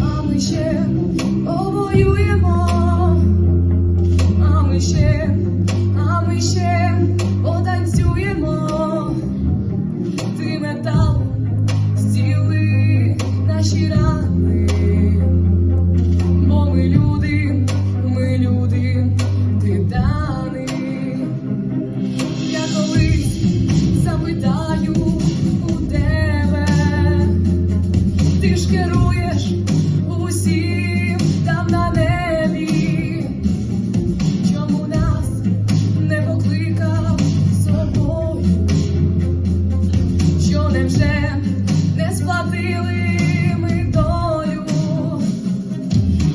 А ми ще, повоюємо, а ми ще, а ми ще потанцюємо, ти метал зціли наші рани, бо ми люди, ми люди, титани. Я колись запитаю Що не сплатили ми долю?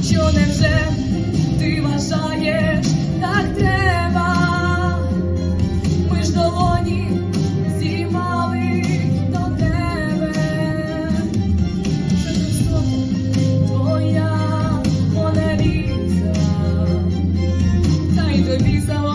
Що невже ти вважаєш так треба? Ми ж долоні зіймали до тебе. Високо твоя Мона Та й до біса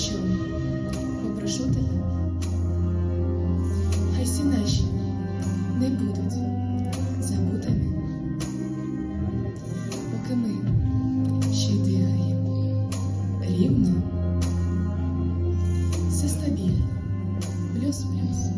що попрошу тебе. Хай всі наші не будуть забутими, поки ми ще дихаємо рівно, все стабільно, плюс-плюс.